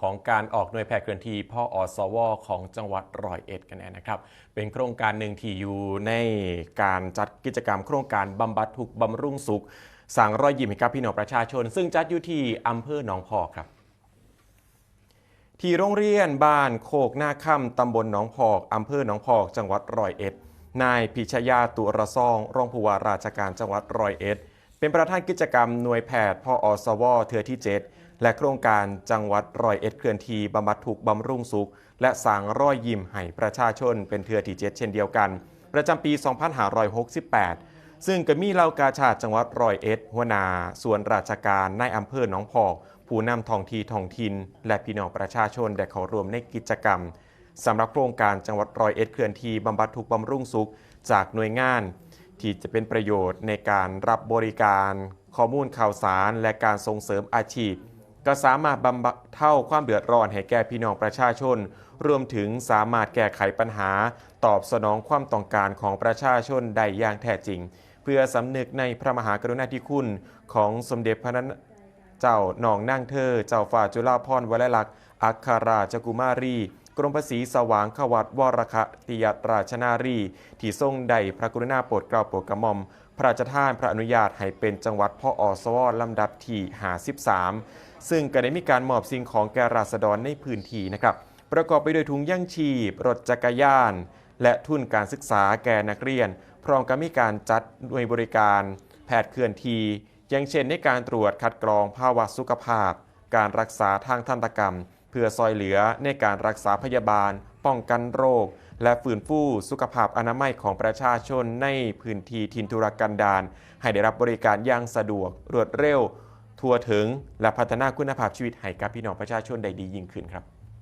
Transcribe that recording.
ของการออกหน่วยแพทย์เคลื่อนที่พ่ออสว ของจังหวัดร้อยเอ็ดกันแน่นะครับ เป็นโครงการหนึ่งที่อยู่ในการจัดกิจกรรมโครงการบำบัดทุกบำรุงสุขสั่งรอยยิ้มให้กับพี่น้องประชาชน ซึ่งจัดอยู่ที่อำเภอหนองพอกครับที่โรงเรียนบ้านโคกหน้าค่ำตำบลหนองพอกอำเภอหนองพอก จังหวัดร้อยเอ็ด นายพิชยาตุระซอง รองผู้ว่าราชการจังหวัดร้อยเอ็ด เป็นประธานกิจกรรมหน่วยแพทย์พออสว เทือที่ 7 และโครงการจังหวัดรอยเอ็ดเคลื่อนทีบำบัดทุกบำรุงสุข และสร้างรอยยิ้มให้ประชาชนเป็นเทือที่7เช่นเดียวกัน ประจำปี 2568 ซึ่งก็มีเหล่ากาชาติจังหวัดรอยเอ็ดหัวหน้าส่วนราชการในอำเภอหนองพอกผู้นำท้องที่ท้องถิ่นและพี่น้องประชาชนได้เข้าร่วมในกิจกรรมสำหรับโครงการจังหวัดรอยเอ็ดเคลื่อนทีบำบัดทุกบำรุงสุขจากหน่วยงาน ที่จะเป็นประโยชน์ในการรับบริการ ข้อมูลข่าวสาร และการส่งเสริมอาชีพ ก็สามารถบำบัดเท่าความเดือดร้อนให้แก่พี่น้องประชาชน รวมถึงสามารถแก้ไขปัญหา ตอบสนองความต้องการของประชาชนได้อย่างแท้จริง เพื่อสำนึกในพระมหากรุณาธิคุณของสมเด็จพระนั้นเจ้าหนองนั่งเธอ เจ้าฝ่าจุฬาภรวลัยลักษณ์ อัครราชกุมารี กรมภาษีสว่างขวัตวรคติยตราชนารี ที่ทรงใดพระกรุณาโปรดเกล้าโปรดกระหม่อม ระราชทานพระอนุญาตให้เป็นจังหวัดพ่ออสวลำดับที่53 ซึ่งก็ได้มีการมอบสิ่งของแก่ราษฎรในพื้นที่นะครับ ประกอบไปด้วยถุงย่างชีพ รถจักรยาน และทุนการศึกษาแก่นักเรียน พร้อมกับมีการจัดหน่วยบริการ แพทย์เคลื่อนที่อย่างเช่นในการตรวจคัดกรองภาวะสุขภาพ การรักษาทางทันตกรรม เพื่อซอยเหลือในการรักษาพยาบาล ป้องกันโรค และฟื้นฟูสุขภาพอนามัยของประชาชนในพื้นที่ทินทุรกันดารให้ได้รับบริการอย่างสะดวก รวดเร็ว ทั่วถึง และพัฒนาคุณภาพชีวิตให้กับพี่น้องประชาชนได้ดียิ่งขึ้นครับ